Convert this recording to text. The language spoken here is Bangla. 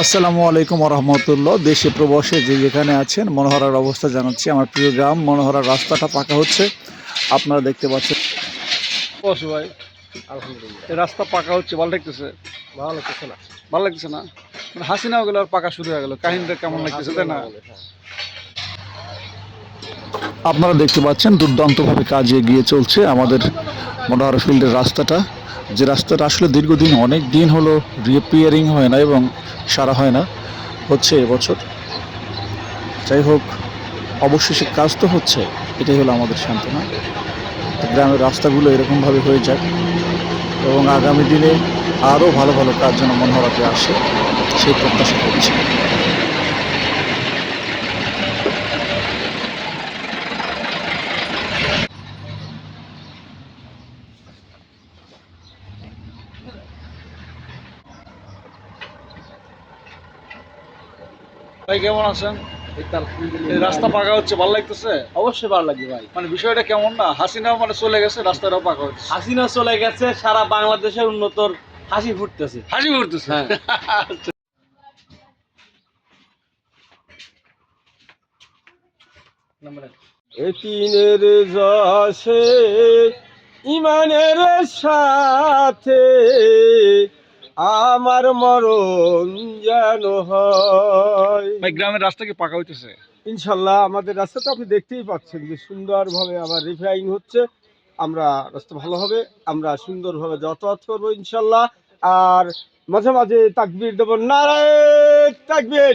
আসসালামু আলাইকুম রহমতুল্লাহ দেশে প্রবাসে যে যেখানে আছেন মনোহরার অবস্থা জানাচ্ছি। আমার প্রিয় গ্রাম মনোহরার রাস্তাটা পাকা হচ্ছে। আপনারা দেখতে পাচ্ছেন। বসু ভাই। আলহামদুলিল্লাহ। রাস্তা পাকা হচ্ছে ভালো লাগতেছে? ভালো লাগতেছে না। ভালো লাগতেছে না? মানে হাসিনাও গেল আর পাকা শুরু হয়ে গেল। কাহিনীটা কেমন লাগতেছে তাই না? আপনারা দেখতে পাচ্ছেন দুর্দান্তভাবে কাজ এগিয়ে চলছে আমাদের মনোহর ফিল্ডের রাস্তাটা। যে রাস্তাটা আসলে দীর্ঘদিন অনেক দিন হলো রিপেয়ারিং হয় না এবং সারা হয় না, হচ্ছে এবছর। যাই হোক, অবশেষে কাজ তো হচ্ছে, এটাই হলো আমাদের সান্ত্বনা। গ্রামের রাস্তাগুলো এরকমভাবে হয়ে যাক এবং আগামী দিনে আরও ভালো ভালো কাজ যেন মনোহরাতে আসে, সেই প্রত্যাশা করছি। ভাই কেমন আছেন? রাস্তা পাকা হচ্ছে ভালো লাগতেছে? অবশ্যই ভালো লাগবে ভাই। মানে বিষয়টা কেমন না? হাসিনা মানে চলে গেছে রাস্তাটাও পাকা হচ্ছে। হাসিনা চলে গেছে সারা বাংলাদেশের উন্নতর হাসি ফুটতেছে। হাসি করতেছে হ্যাঁ। এতিনের যশে ইমানের সাথে আমার মরণ যেন হয়। ভাই গ্রামের রাস্তা কি পাকা হইতেছে? ইনশাল্লাহ আমাদের রাস্তা তো আপনি দেখতেই পাচ্ছেন যে সুন্দরভাবে আবার রিফাইন হচ্ছে। আমরা রাস্তা ভালো হবে আমরা সুন্দরভাবে যাতায়াত করব ইনশাল্লাহ। আর মাঝে মাঝে তাকবির দেবো। নারায় তাকবির!